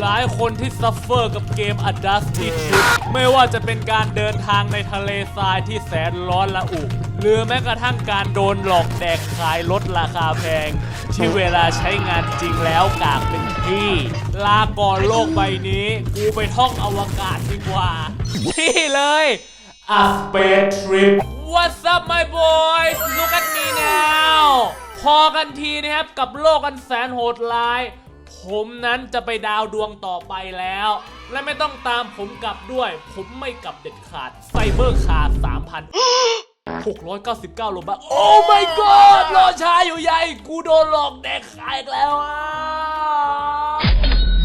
หลายคนที่ซัฟเฟอร์กับเกม A Dusty Trip ไม่ว่าจะเป็นการเดินทางในทะเลทรายที่แสนร้อนละอุ หรือแม้กระทั่งการโดนหลอกแดกขายลดราคาแพง ที่เวลาใช้งานจริงแล้วกากเป็นที่ ลาก่อนโลกใบนี้ กูไปท่องอวกาศดีกว่าที่เลย A Space Trip What's up my boys Look at me now พอกันทีนะครับกับโลกอันแสนโหดร้าย ผมนั้นจะไปดาวดวงต่อไปแล้ว และไม่ต้องตามผมกลับด้วย ผมไม่กลับเด็ดขาดไซเบอร์คาร์3,000 699โลบัคโอ้ my god รอช้าอยู่ใหญ่ กูโดนหลอกแดกขายอีกแล้วอะ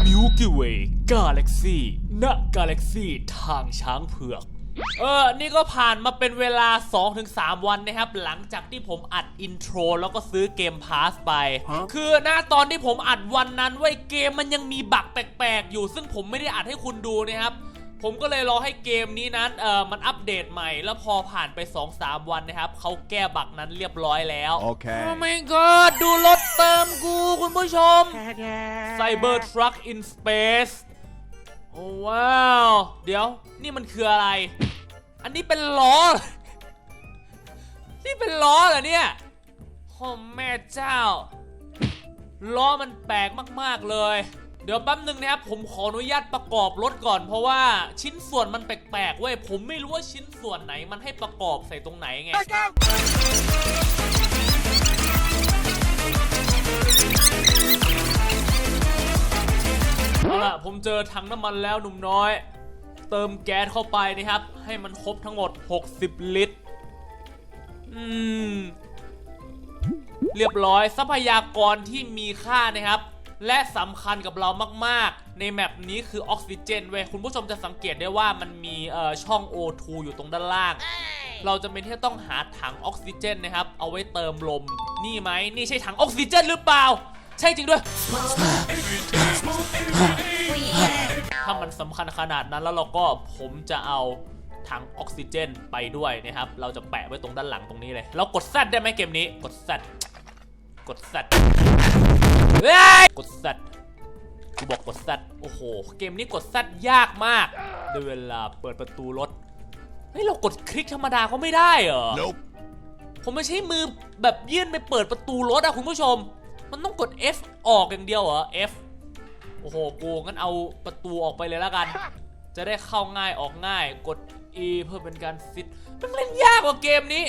Milky Way Galaxy ณ Galaxy ทางช้างเผือก เออ นี่ก็ผ่านมาเป็นเวลา 2-3 วันนะครับ หลังจากที่ผมอัดอินโทรแล้วก็ซื้อเกมพาสไป คือหน้าตอนที่ผมอัดวันนั้นเว้ยเกมมันยังมีบั๊กแปลกๆ อยู่ ซึ่งผมไม่ได้อัดให้คุณดูนะครับ ผมก็เลยรอให้เกมนี้นั้นเออมันอัปเดตใหม่ แล้วพอผ่านไป 2-3 วันนะครับเขาแก้บั๊กนั้นเรียบร้อยแล้ว โอ้ Okay. my god ดูรถเติมกูคุณผู้ชม Cyber Truck in Space โอ้ว้าว เดี๋ยว นี่มันคืออะไร อันนี้เป็นล้อ นี่เป็นล้อเหรอเนี่ยโอ้แม่เจ้า ล้อมันแปลกมากๆเลย เดี๋ยวแป๊บนึงนะครับ ผมขออนุญาตประกอบรถก่อน เพราะว่าชิ้นส่วนมันแปลกๆเว้ย ผมไม่รู้ว่าชิ้นส่วนไหนมันให้ประกอบใส่ตรงไหนไง เอาล่ะ ผมเจอถังน้ำมันแล้วหนุ่มน้อย เติมแก๊สเข้าไปนะครับ ให้มันครบทั้งหมด 60 ลิตร อืม เรียบร้อยทรัพยากรที่มีค่านะครับ และสำคัญกับเรามากๆ ในแมปนี้คือออกซิเจนเว้ยคุณผู้ชมจะสังเกตได้ว่ามันมีเอ่อช่อง O2 อยู่ตรงด้านล่าง เราจะเป็นที่ต้องหาถังออกซิเจนนะครับ เอาไว้เติมลม นี่ไหมนี่ใช่ถังออกซิเจนหรือเปล่า ใช่จริงด้วยถ้ามัน สำคัญขนาดนั้นแล้วเราก็ผมจะเอาถังออกซิเจนไปด้วยนะครับ เราจะแปะไว้ตรงด้านหลังตรงนี้เลย เรากดแซดได้ไหมเกมนี้ กดแซดกดแซดเฮ้ยกดแซดกูบอกกดแซดโอ้โห เกมนี้กดแซดยากมากในเวลาเปิดประตูรถ เฮ้ย เรากดคลิกธรรมดาก็ไม่ได้เหรอ Nope. ผมไม่ใช่มือแบบยื่นไปเปิดประตูรถอะคุณผู้ชม มันต้องกด F ออกอย่างเดียวเหรอ F โอ้โห กูงั้นเอาประตูออกไปเลยแล้วกัน จะได้เข้าง่ายออกง่าย กด E เพื่อเป็นการฟิตมันเล่นยากกว่าเกมนี้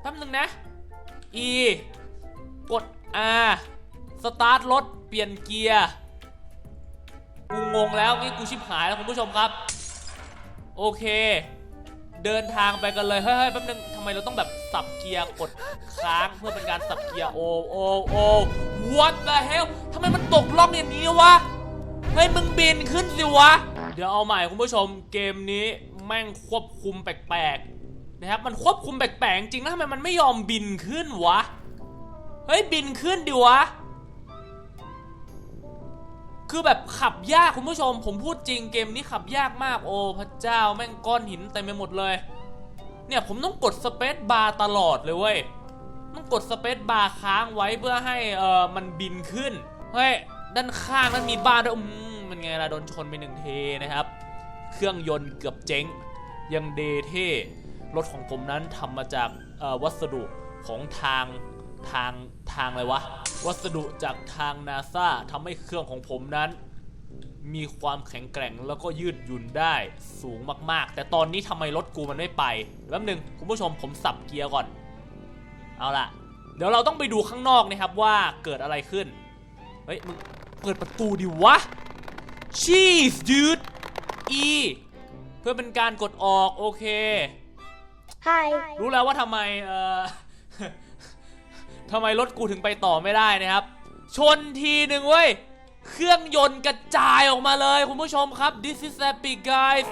แป๊บนึงนะ E กด R สตาร์ทรถ เปลี่ยนเกียร์ กูงงแล้วนี่กูชิบหายแล้วคุณผู้ชมครับ โอเค เดินทางไปกันเลย เฮ้ยเฮ้ยแป๊บนึงทำไมเราต้องแบบสับเกียร์กดค้างเพื่อเป็นการสับเกียร์ โอ โอ โอ what the hell ทำไมมันตกล่องอย่างนี้วะเฮ้มึงบินขึ้นสิวะ เดี๋ยวเอาใหม่คุณผู้ชมเกมนี้แม่งควบคุมแปลกๆนะครับ มันควบคุมแปลกๆจริงนะทำไมมันไม่ยอมบินขึ้นวะ เฮ้ยบินขึ้นดิวะ คือแบบขับยากคุณผู้ชม ผมพูดจริงเกมนี้ขับยากมากโอ้พระเจ้าแม่งก้อนหินเต็มไปหมดเลย เนี่ยผมต้องกดสเปซบาร์ตลอดเลยเว้ย ต้องกดสเปซบาร์ค้างไว้เพื่อให้เออมันบินขึ้น เฮ้ย ด้านข้างนั้นมีบ้านด้วยมมันไงล่ะโดนชนไปหนึ่งเทนะครับ เครื่องยนต์เกือบเจ๊ง ยังเดเท่รถของผมนั้นทำมาจากวัสดุของทางทางทางอะไรวะ วัสดุจากทางนาซาทำให้เครื่องของผมนั้น มีความแข็งแกร่งแล้วก็ยืดหยุ่นได้สูงมากๆ แต่ตอนนี้ทำไมรถกูมันไม่ไปแป๊บหนึงคุณผู้ชมผมสับเกียร์ก่อน เอาล่ะ เดี๋ยวเราต้องไปดูข้างนอกนะครับว่าเกิดอะไรขึ้น เฮ้ยมึงเปิดประตูดิวะ Cheese dude E เพื่อเป็นการกดออกโอเค Hi. รู้แล้วว่าทำไมเอ่อ ทำไมรถกูถึงไปต่อไม่ได้นะครับ ชนทีหนึ่งเว้ย เครื่องยนต์กระจายออกมาเลยคุณผู้ชมครับ this is epic guys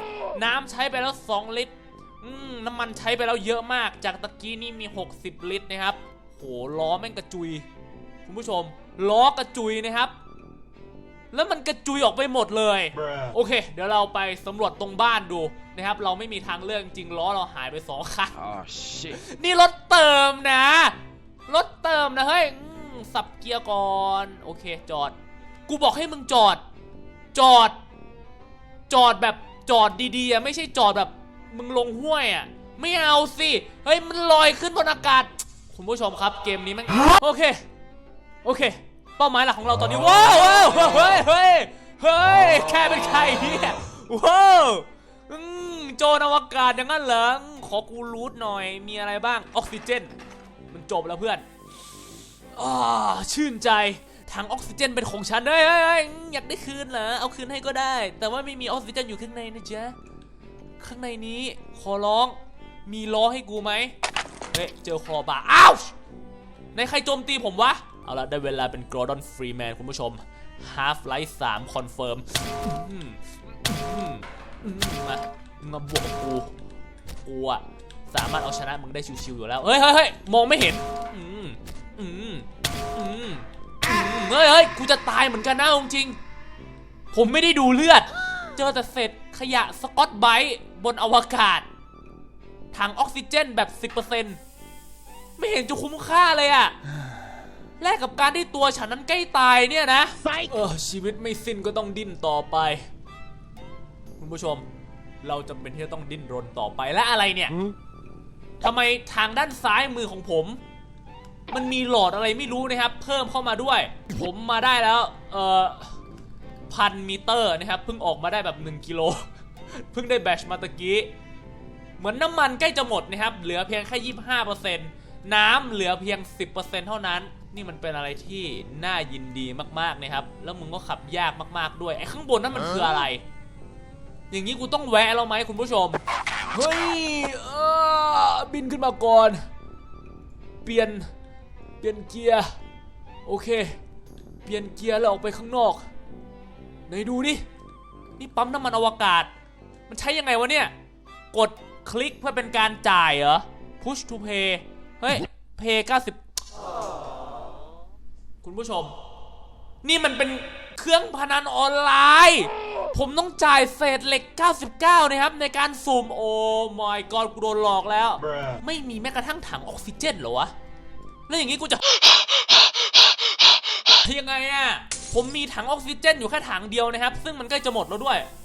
น้ำใช้ไปแล้ว 2 ลิตรอืม น้ำมันใช้ไปแล้วเยอะมาก จากตะกี้นี่มี 60 ลิตรนะครับ โหล้อแม่งกระจุย คุณผู้ชม ล้อกระจุยนะครับ แล้วมันกระจุยออกไปหมดเลย โอเค เดี๋ยวเราไปสำรวจตรงบ้านดูนะครับ เราไม่มีทางเลือกจริงล้อเราหายไปสองข้าง Oh shit. นี่รถเติมนะ รถเติมนะเฮ้ยอืมสับเกียร์ก่อน โอเค จอด กูบอกให้มึงจอด จอด จอดแบบจอดดีๆอะไม่ใช่จอดแบบ มึงลงห้วยอะไม่เอาสิ เฮ้ย มันลอยขึ้นบนอากาศ คุณผู้ชมครับเกมนี้แมันโอเค โอเค เป้าหมายหลักของเราตอนนี้ ว้าวว้าวเฮ้ยเฮ้ยเฮ้ยแค่เป็นใครเนี่ยว้าวอืมโจรอวกาศอย่างนั้นเหรออืมขอกูรูทหน่อย มีอะไรบ้าง ออกซิเจน มันจบแล้วเพื่อนอ่าชื่นใจถังออกซิเจนเป็นของฉันเฮ้ยเฮ้ยเฮ้ยอยากได้คืนเหรอ เอาคืนให้ก็ได้ แต่ว่าไม่มีออกซิเจนอยู่ข้างในนะจ๊ะ ข้างในนี้ ขอร้อง มีล้อให้กูไหมเฮ้ย เจอคอบาอ้าวในใครโจมตีผมวะ เอาละได้เวลาเป็นกรอดอนฟรีแมนคุณผู้ชม Half Life 3คอนเฟิร์มมามาบวกกูกูอะสามารถเอาชนะมึงได้ชิวๆอยู่แล้วเฮ้ยเฮ้ยเฮ้ยมองไม่เห็น อืมอืมอืมเฮ้ยเฮ้ยกูจะตายเหมือนกันนะจริง ผมไม่ได้ดูเลือด เจอแต่เศษขยะสกอตไบรท์ บนอวกาศ ถังออกซิเจนแบบ 10%ไม่เห็นจะคุ้มค่าเลยอะแลกกับการที่ตัวฉันนั้นใกล้ตายเนี่ยนะเออชีวิตไม่สิ้นก็ต้องดิ้นต่อไป คุณผู้ชม เราจำเป็นที่จะต้องดิ้นรนต่อไปและอะไรเนี่ยทำไมทางด้านซ้ายมือของผม มันมีหลอดอะไรไม่รู้นะครับ เพิ่มเข้ามาด้วย ผมมาได้แล้ว เอ่อพันมิเตอร์นะครับเพิ่งออกมาได้แบบ 1กิโล เพิ่งได้แบชมาตะกี้ เหมือนน้ำมันใกล้จะหมดนะครับ เหลือเพียงแค่ 25%น้ำเหลือเพียง 10%เท่านั้น นี่มันเป็นอะไรที่น่ายินดีมากๆนะครับ แล้วมึงก็ขับยากมากๆด้วย ไอ้ข้างบนนั้นมันคืออะไร อย่างนี้กูต้องแวะแล้วไหมคุณผู้ชม เฮ้ยเออบินขึ้นมาก่อน เปลี่ยน เปลี่ยนเกียร์ โอเค เปลี่ยนเกียร์แล้วออกไปข้างนอก ไหนดูดินี่ปั๊มน้ำมันอวกาศ มันใช้ยังไงวะเนี่ย กดคลิกเพื่อเป็นการจ่ายเหรอ push to pay เฮ้ย pay 90 คุณผู้ชม นี่มันเป็นเครื่องพนันออนไลน์ ผมต้องจ่ายเศษเหล็ก 99 นะครับ ในการสุ่มโอ้ my god กูโดนหลอกแล้ว ไม่มีแม้กระทั่งถังออกซิเจนเหรอวะ แล้วอย่างนี้กูจะยังไงอะผมมีถังออกซิเจนอยู่แค่ถังเดียวนะครับ ซึ่งมันใกล้จะหมดแล้วด้วยโ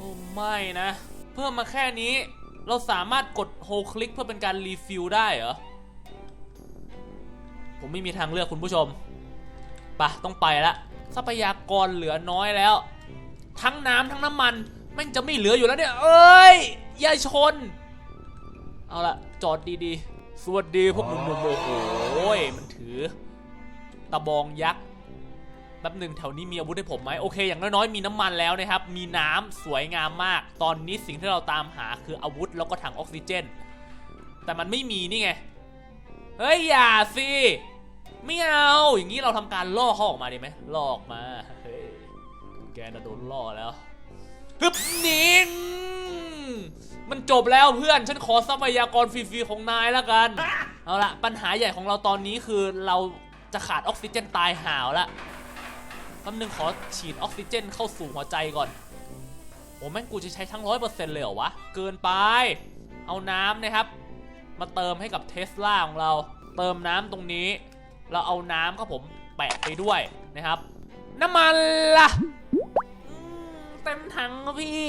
อ้ไม่นะ เพิ่มมาแค่นี้ เราสามารถกดโฮคลิกเพื่อเป็นการรีฟิลได้เหรอ ผมไม่มีทางเลือกคุณผู้ชมปะต้องไปละ ทรัพยากรเหลือน้อยแล้ว ทั้งน้ำทั้งน้ำมันแม่งจะไม่เหลืออยู่แล้วเนี่ย เอ้ย อย่าชน เอาละจอดดีๆ สวัสดีพวกหนุ่มๆโอ้โหมันถือ ตะบองยักษ์ แป๊บหนึ่งแถวนี้มีอาวุธให้ผมไหมโอเค อย่างน้อยๆมีน้ำมันแล้วนะครับ มีน้ำสวยงามมาก ตอนนี้สิ่งที่เราตามหาคืออาวุธแล้วก็ถังออกซิเจน แต่มันไม่มีนี่ไง เฮ้ย อย่าสิไม่เอา อย่างนี้เราทำการล่อเขาออกมาดีไหมล่อออกมา เฮ้ย แกน่ะโดนล่อแล้วฮึบนิงมันจบแล้วเพื่อน ฉันขอทรัพยากรฟรีๆของนายแล้วกัน เอาละปัญหาใหญ่ของเราตอนนี้คือเราจะขาดออกซิเจนตายห่าวละ แป๊บนึงขอฉีดออกซิเจนเข้าสู่หัวใจก่อน โอ้แม่งกูจะใช้ทั้งร้อยเปอร์เซ็นต์เลยเหรอวะ เกินไป เอาน้ำนะครับ มาเติมให้กับเทสลาของเรา เติมน้ำตรงนี้ เราเอาน้ำครับผมแปะไปด้วยนะครับ น้ำมันล่ะเต็มถังครับพี่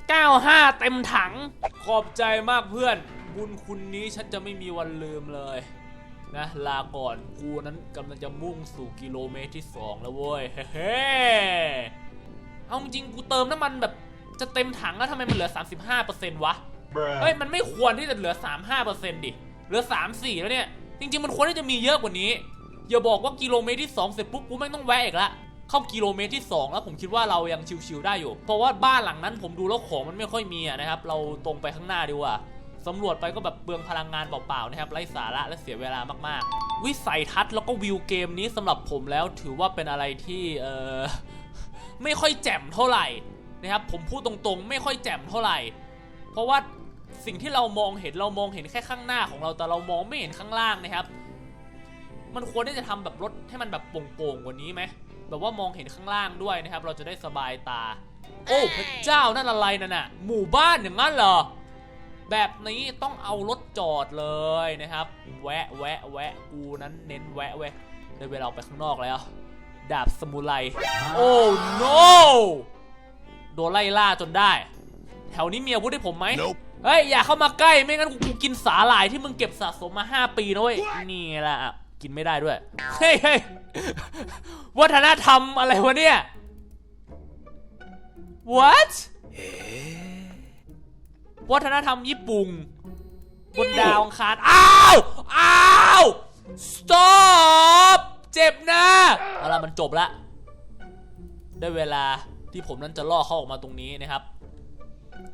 95 เต็มถัง ขอบใจมากเพื่อน บุญคุณนี้ฉันจะไม่มีวันลืมเลย นะลาก่อนกูนั้นกำลังจะมุ่งสู่กิโลเมตรที่ 2 แล้วเว้ยเฮ้เอาจริงๆกูเติมน้ำมันแบบจะเต็มถังแล้วทำไมมันเหลือ 35%วะเฮ้ยมันไม่ควรที่จะเหลือ 35%ดิเหลือ 34 แล้วเนี่ย จริง ๆ มันควรที่จะมีเยอะกว่านี้อย่าบอกว่ากิโลเมตรที่ 2 เสร็จปุ๊บกูไม่งต้องแวะอีกละเข้ากิโลเมตรที่ 2 แล้วผมคิดว่าเรายังชิวๆได้อยู่ เพราะว่าบ้านหลังนั้นผมดูแล้วของมันไม่ค่อยมีอะนะครับเราตรงไปข้างหน้าดีกว่า สำรวจไปก็แบบเปลืองพลังงานเปล่าๆนะครับไร้สาระและเสียเวลามากๆ วิสัยทัศน์แล้วก็วิวเกมนี้สำหรับผมแล้วถือว่าเป็นอะไรที่เออไม่ค่อยแจ่มเท่าไหร่นะครับผมพูดตรงๆ ไม่ค่อยแจ่มเท่าไหร่ เพราะว่าสิ่งที่เรามองเห็นเรามองเห็นแค่ข้างหน้าของเราแต่เรามองไม่เห็นข้างล่างนะครับ มันควรที่จะทำแบบรถให้มันแบบโป่งๆกว่านี้ไหมแบบว่ามองเห็นข้างล่างด้วยนะครับ เราจะได้สบายตา โอ้พระเจ้านั่นอะไรนั่นน่ะหมู่บ้านอย่างนั้นเหรอ แบบนี้ต้องเอารถจอดเลยนะครับ แวะแวะแวะกูนั้นเน้นแวะเว้ยได้เวลาออกไปข้างนอกแล้ว ดาบสมุไรโอ้ no โดนไล่ล่าจนได้ แถวนี้มีอาวุธให้ผมไหม Nope. เฮ้ย อย่าเข้ามาใกล้ไม่งั้นกูกูกินสาหร่ายที่มึงเก็บสะสมมา 5 ปีนะเว้ยนี่แหละอะกินไม่ได้ด้วยเฮ้ยเฮ้ยวัฒนธรรมอะไรวะเนี่ย what วัฒนธรรมญี่ปุ่นบนดาวอังคาร อ้าว อ้าว stop เจ็บนะเอาละมันจบละ ได้เวลาที่ผมนั้นจะล่อเขาออกมาตรงนี้นะครับ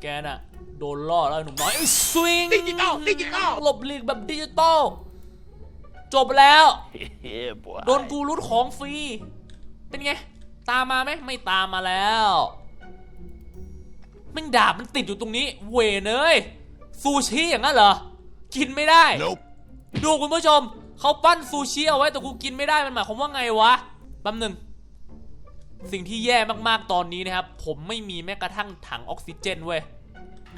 แกน่ะ โดนล่อแล้วไอ้หนุ่มน้อยสวิงดิจิตอลดิจิตอลหลบหลีกแบบดิจิตอลจบแล้ว Yeah, boy. โดนกูรูดของฟรี เป็นไง ตามมาไหมไม่ตามมาแล้ว แม่งดาบมันติดอยู่ตรงนี้ เวเนยซูชิอย่างนั้นเหรอ กินไม่ได้ Nope. ดูคุณผู้ชม เขาปั้นซูชิเอาไว้แต่กูกินไม่ได้มันหมายความว่าไงวะแป๊บหนึ่งสิ่งที่แย่มากๆตอนนี้นะครับ ผมไม่มีแม้กระทั่งถังออกซิเจนเว้ย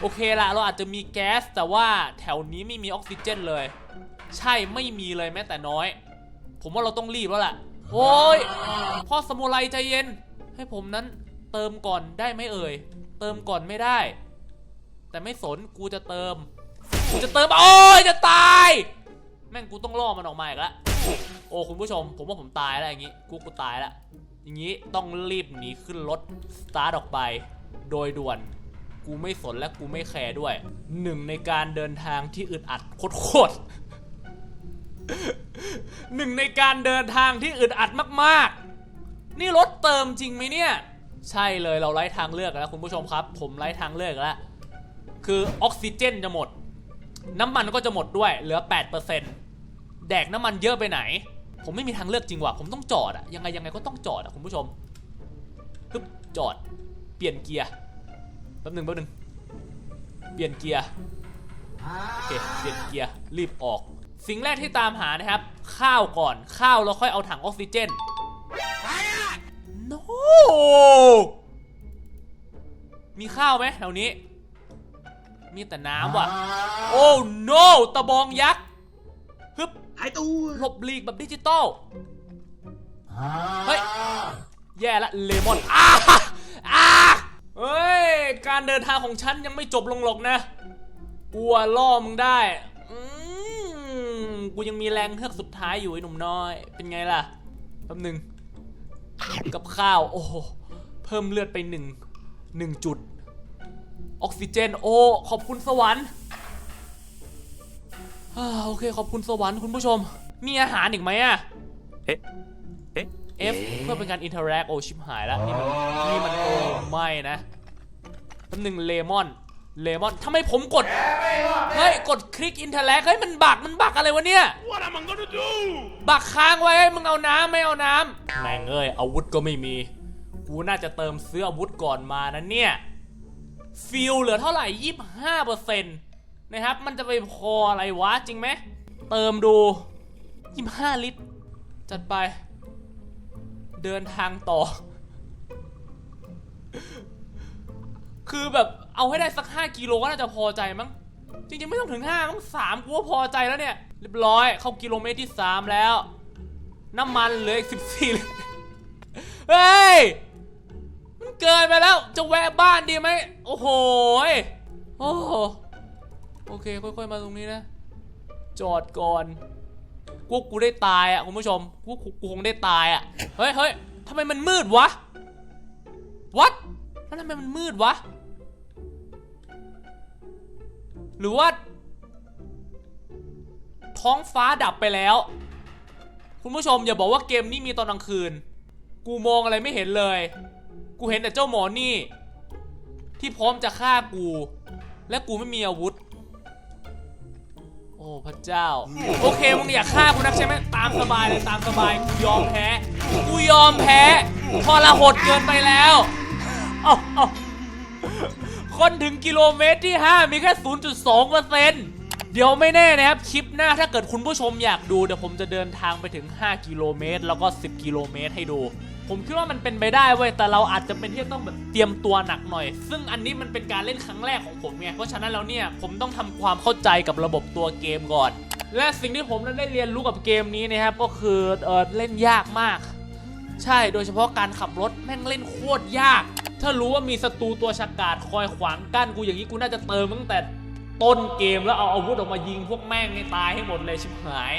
โอเคละเราอาจจะมีแก๊สแต่ว่าแถวนี้ไม่มีออกซิเจนเลย ใช่ไม่มีเลยแม้แต่น้อย ผมว่าเราต้องรีบแล้วล่ะ โอ้ยพ่อสมุไรใจเย็น ให้ผมนั้นเติมก่อนได้ไหมเอ่ย เติมก่อนไม่ได้ แต่ไม่สนกูจะเติม กูจะเติมโอ้ยจะตาย แม่งกูต้องล่อมันออกมาอีกแล้วโอ้คุณผู้ชม ผมว่าผมตายแล้วอย่างงี้ กูกูตายแล้วอย่างงี้ต้องรีบหนีขึ้นรถสตาร์ทออกไป โดยด่วนกูไม่สนและกูไม่แคร์ด้วยหนึ่งในการเดินทางที่อึดอัดโคตรหนึ่งในการเดินทางที่อึดอัดมาก ๆ นี่รถเติมจริงไหมเนี่ย ใช่เลยเราไร้ทางเลือกแล้วคุณผู้ชมครับ ผมไร้ทางเลือกแล้ว คือออกซิเจนจะหมด น้ำมันก็จะหมดด้วยเหลือ 8%แดกน้ำมันเยอะไปไหน ผมไม่มีทางเลือกจริงว่ะผมต้องจอดอะยังไงยังไงก็ต้องจอดอะคุณผู้ชมฮึบจอด เปลี่ยนเกียร์แป๊บหนึ่งแป๊บหนึ่งเปลี่ยนเกียร์โอเคเปลี่ยนเกียร์รีบออก สิ่งแรกที่ตามหานะครับ ข้าวก่อนข้าวแล้วค่อยเอาถังออกซิเจน มีข้าวไหมแถวนี้ มีแต่น้ำว่ะ โอ้ no ตะบองยักษ์ฮึบหายตัวหลบหลีกแบบดิจิตอลเฮ้ย แย่ละเลมอนอ้าอ้าเฮ้ย การเดินทางของฉันยังไม่จบลงหรอกนะกลัวล่อมึงได้อืมกูยังมีแรงเฮือกสุดท้ายอยู่ไอ้หนุ่มน้อย เป็นไงล่ะ แป๊บหนึ่ง กับข้าว โอ้โหเพิ่มเลือดไปหนึ่งหนึ่งจุด ออกซิเจน โอ้ ขอบคุณสวรรค์อ่าโอเค ขอบคุณสวรรค์คุณผู้ชม มีอาหารอีกไหมอะเอ๊ะเอ๊ะ F เพื่อเป็นการอินเทอร์แอคโอชิบหายแล้ว นี่มันนี่มันโอ้ไม่นะแป๊บหนึ่งเลมอน เลมอนทำไมผมกด เฮ้ย กดคลิกอินเทอร์แอคเฮ้ย มันบัก มันบักอะไรวะเนี่ย บักค้างไว้มึงเอาน้ำไม่เอาน้ำแม่งเอ้ย อาวุธก็ไม่มี กูน่าจะเติมซื้ออาวุธก่อนมานะเนี่ย ฟิลเหลือเท่าไหร่25%นต์นะครับ มันจะไปพออะไรวะ จริงไหม เติมดู25ลิตร จัดไป เดินทางต่อ คือแบบ เอาให้ได้สัก 5 กิโลก็น่าจะพอใจมั้ง จริงๆไม่ต้องถึง5มั้ง3กูก็พอใจแล้วเนี่ย เรียบร้อย เข้ากิโลเมตรที่ 3 แล้ว น้ำมันเหลืออีก14ลิตรเฮ้ย มันเกินไปแล้ว จะแวะบ้านดีไหม โอ้โหโอ้โหโอเค ค่อยๆ มาตรงนี้นะ จอดก่อนกูกูได้ตายอะคุณผู้ชมกูกูกูคงได้ตายอะ เฮ้ยเฮ้ยทำไมมันมืดวะ วัดแล้วทำไมมันมืดวะ หรือว่า ท้องฟ้าดับไปแล้ว คุณผู้ชมอย่าบอกว่าเกมนี้มีตอนกลางคืน กูมองอะไรไม่เห็นเลย กูเห็นแต่เจ้าหมอนี่ ที่พร้อมจะฆ่ากู และกูไม่มีอาวุธ โอ้พระเจ้า โอเคมึงอยากฆ่ากูนักใช่ไหมตามสบายเลยตามสบายกูยอมแพ้ กูยอมแพ้ พอละหดเกินไปแล้ว เอ้าเอา คนถึงกิโลเมตรที่ 5 มีแค่ 0.2เปอร์เซ็นต์เดี๋ยวไม่แน่นะครับคลิปหน้าถ้าเกิดคุณผู้ชมอยากดูเดี๋ยวผมจะเดินทางไปถึง 5 กิโลเมตร แล้วก็ 10 กิโลเมตรให้ดู ผมคิดว่ามันเป็นไปได้เว้ยแต่เราอาจจะเป็นที่ต้องแบบเตรียมตัวหนักหน่อย ซึ่งอันนี้มันเป็นการเล่นครั้งแรกของผมไงเพราะฉะนั้นแล้วเนี่ยผมต้องทำความเข้าใจกับระบบตัวเกมก่อน และสิ่งที่ผมนั้นได้เรียนรู้กับเกมนี้นะครับก็คือเออเล่นยากมาก ใช่โดยเฉพาะการขับรถแม่งเล่นโคตรยาก ถ้ารู้ว่ามีศัตรูตัวฉกาจคอยขวางกั้นกูอย่างนี้กูน่าจะเติมตั้งแต่ต้นเกมแล้วเอาอาวุธออกมายิงพวกแม่งให้ตายให้หมดเลยชิบหาย